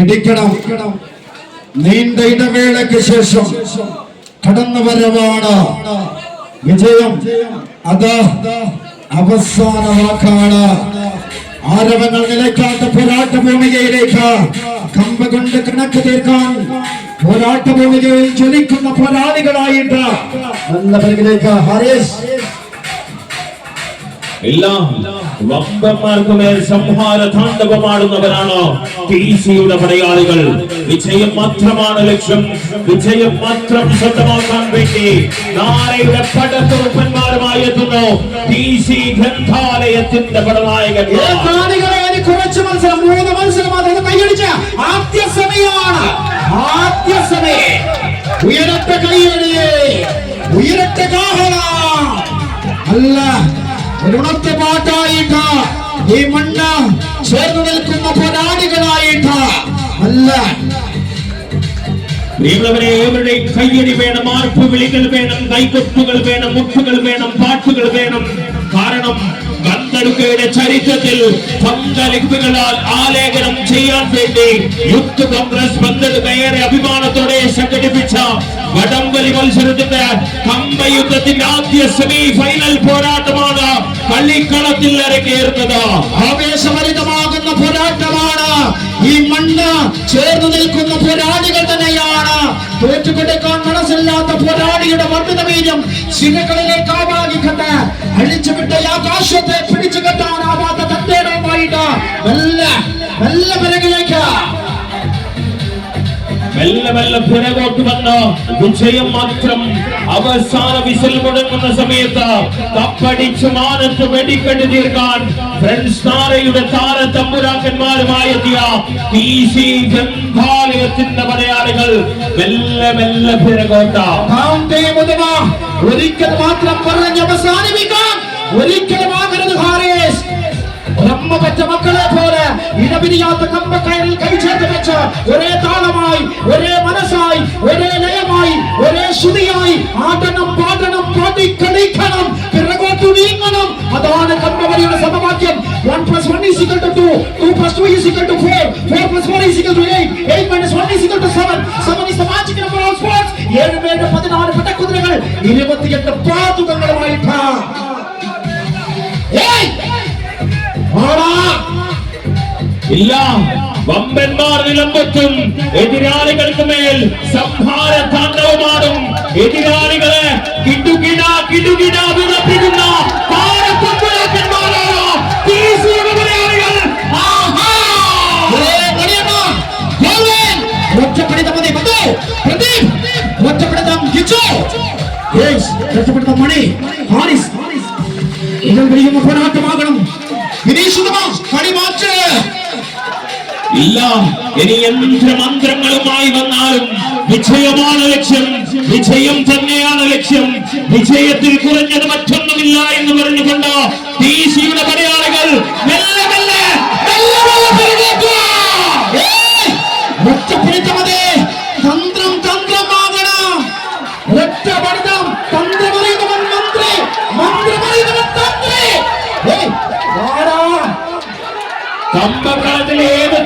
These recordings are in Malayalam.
പിടിക്കണം. നീണ്ട ഇടവേളയ്ക്ക് ശേഷം കടന്നു വരവാണ് വിജയം. അത് അവസാന വാക്കാണ്. ആരവങ്ങൾ നിലയ്ക്കാത്ത പോരാട്ട ഭൂമികയിലേക്ക് കമ്പ കൊണ്ട് കണക്ക് തീർക്കാൻ പോരാട്ട ഭൂമികയിൽ ജ്വലിക്കുന്ന പോരാളികളായിട്ട് നല്ല പിറകിലേക്ക് ഹരീഷ് എല്ലാം വമ്പന്മാർക്ക് മേൽ സംഹാര താണ്ഡവമാടുന്നവരാണ് ടി സിയുടെ പടയാളികൾ. വിജയം മാത്രമാണ് ലക്ഷ്യം. വിജയം മാത്രം സ്വന്തമാക്കാൻ വേണ്ടി നാളെയുടെ പടത്തുറപ്പന്മാരുമായി എത്തുന്നു ടി സി ഗ്രന്ഥാലയത്തിന്റെ പടനായകൻ കുറച്ച് മത്സരം മൂന്ന് മത്സരം അദ്ദേഹം കൈയടിച്ച ആദ്യ സമയമാണ് ആദ്യ സമയം ഉയരത്തെ കൈയടിയേ. ഉയരത്തെ കാഹള. അല്ല ഉണർത്ത പാട്ടായിട്ട്. ഈ മണ്ണ് ചേർന്ന് നിൽക്കുന്ന പോരാളികളായിട്ട് അല്ല. പ്രിയമുള്ളവരെ ഏവരുടെയും കയ്യടി വേണം ആർപ്പ് വിളികൾ വേണം കൈകൊട്ടുകൾ വേണം മുട്ടുകൾ വേണം പാട്ടുകൾ വേണം. കാരണം ഗന്ധർവയുടെ ചരിത്രത്തിൽ പങ്കലിപ്പുകളാൽ ആലേഖനം ചെയ്യാൻ വേണ്ടി യൂത്ത് കോൺഗ്രസ് ബന്ധത് ഏറെ അഭിമാനത്തോടെ സംഘടിപ്പിച്ച വടംവലി മത്സരത്തിന്റെ കമ്പയുദ്ധത്തിന്റെ ആദ്യ സെമി ഫൈനൽ പോരാട്ടമാണ് പള്ളിക്കളത്തിൽ അരങ്ങേറുന്നത്. ആവേശഭരിതമാകുന്ന പോരാട്ടമാണ് ഈ മണ്ണ് ചേർന്ന് നിൽക്കുന്ന പോരാളികൾ തന്നെയാണ്. തോറ്റുകൊടുക്കാൻ മനസ്സില്ലാത്ത പോരാളിയുടെ വർദ്ധിത വീര്യം ശിലകളിലേക്ക് ആവാഹിക്കട്ടെ അഴിച്ചുവിട്ട ആകാശത്തെ പിടിച്ചു മെല്ലെ മെല്ലെ പിറകോട്ട് വന്ന്? വിജയം മാത്രം അവസാന വിസിൽ മുടങ്ങുന്ന സമയത്ത് കപ്പടിച്ച് മാനത്ത് വെടിക്കെട്ട് തീർക്കാൻ ഫ്രണ്ട്സ് താരയുടെ താര തമ്പുരാക്കന്മാരുമായി എത്തിയ പി സി ഗ്രന്ഥാലയത്തിന്റെ മലയാളികൾ മെല്ലെ മെല്ലെ പുരകോട്ട. ഒരിക്കൽ മാത്രം പറഞ്ഞ് അവസാനിപ്പിക്കാൻ ഒരിക്കലും ആകരുത് ഹാരേസ് ഒരമ്മ മക്കളെ പോലെ ഇടപിരിയാത്ത കമ്പക്കയറിൽ കൈചേർത്ത് വെച്ച് ഒരേ താളമായി ഒരേ മനസ്സായി ഒരേ ലയമായി ഒരേ ശ്രുതിയായി ആടണം പാടണം പാടി കളിക്കണം പിറകോട്ട് നീങ്ങണം. അതാണ് കമ്പവരിയുടെ സമവാക്യം. One plus one is equal to two two plus two is equal to four four plus four is equal to eight eight minus one is equal to seven seven is the magic number of sports ഏഴ് പേരുടെ പതിനാറ് പട്ടക്കുതിരകൾ. ഇരുപത്തിയെട്ട് പാതുകങ്ങളുമായിട്ട് ഇല്ല വമ്പന്മാർ നിലമ്പത്തും എതിരാളികൾക്ക് മേൽ സംഹാര താണ്ഡവമാടും. എതിരാളികളെ കിടുകിട കിടുകിട വിറപ്പിക്കുന്ന ഒറ്റപ്പെടുത്തം മണി ഹാരിസ്. ഇതിൽ കഴിയുന്ന പോരാട്ടമാകണം. വിനീഷിതമാ കളി മാറ്റ് ഇല്ല ഇനി എന്ത് മന്ത്രങ്ങളുമായി വന്നാലും വിജയമാണ് ലക്ഷ്യം. വിജയം തന്നെയാണ് ലക്ഷ്യം. വിജയത്തിൽ കുറഞ്ഞത് മറ്റൊന്നുമില്ല എന്ന് പറഞ്ഞുകൊണ്ട് ടിസിയുടെ പടയാളികൾ కంబరాజులు ఏమి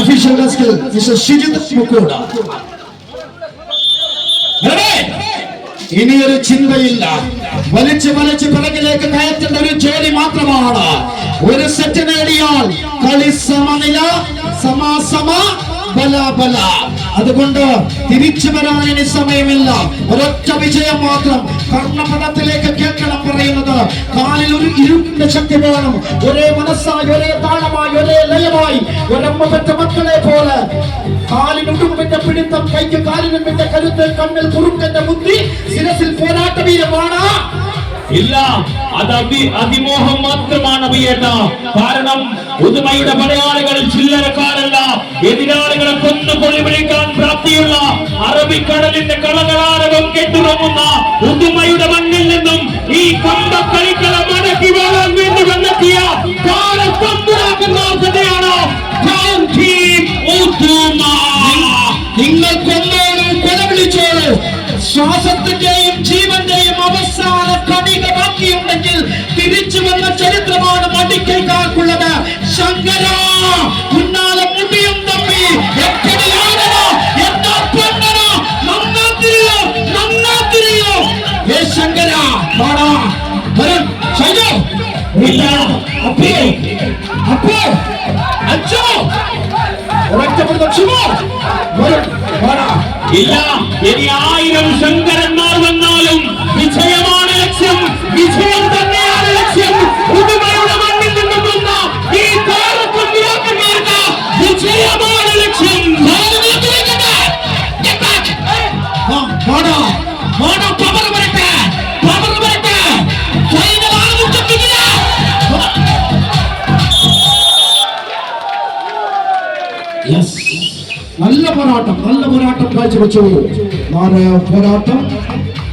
Official Rascal, Mr. Shijit Mukoda. ഇനിയൊരു ചിന്തയില്ല. വലിച്ച് വലിച്ച് പിറകിലേക്ക് കയറ്റേണ്ട ഒരു ജോലി മാത്രമാണ്. ഒരു സെറ്റ് നേടിയാൽ കളി സമനില സമാസമ ബല ബല അതുകൊണ്ട് തിരിച്ചു വരാൻ ഇനി സമയമില്ല. ഒരൊറ്റ വിജയം മാത്രം കർണപഥത്തിലേക്ക് കേൾക്കണം പറയുന്നത്. കാലിൽ ഒരു ഇരുപ്പിന്റെ ശക്തി വേണം. ഒരേ മനസ്സായി ഒരേ താളമായി ഒരേ ലയമായി ഒരമ്മ പെറ്റ മക്കളെ പോലെ. കാലിനുടുമ്പിന്റെ പിടുത്തം കൈക്ക് കാലിനുമ്പിന്റെ കരുത്ത് കണ്ണിൽ കുറുക്കന്റെ ബുദ്ധി. ശിരസിൽ പോരാട്ട വീരമാണ്? ഇല്ല. അത് അതി അതിമോഹം മാത്രമാണ് അഭിയേട്ട. കാരണം പുതുമയുടെ പടയാളികൾ ചില്ലറക്കാരല്ല എതിരാളികളെ കൊന്നു കൊളിവിളിക്കാൻ പ്രാപ്തിയുള്ള അറബിക്കടലിന്റെ കളകളാരകം കെട്ടുറങ്ങുന്ന പുതുമയുടെ മണ്ണിൽ നിന്നും ഈ ശ്വാസത്തിന്റെയും ജീവന്റെയും അവസാന കണിക ബാക്കിയുണ്ടെങ്കിൽ തിരിച്ചു വന്ന ചരിത്രമാണ് മടിക്കൈക്കാർക്കുള്ളത് ശങ്കര ഉന്നാലെ മുടിയും ഏ ശങ്കര ഇല്ല അപ്പേ. അപ്പേ അച്ഛോ. ഒരൊറ്റപ്പെടുന്ന ശിവോ ഇല്ല ഇനി ആയിരം നല്ല പോരാട്ടം നല്ല പോരാട്ടം കാഴ്ചവെച്ചു നാല് പോരാട്ടം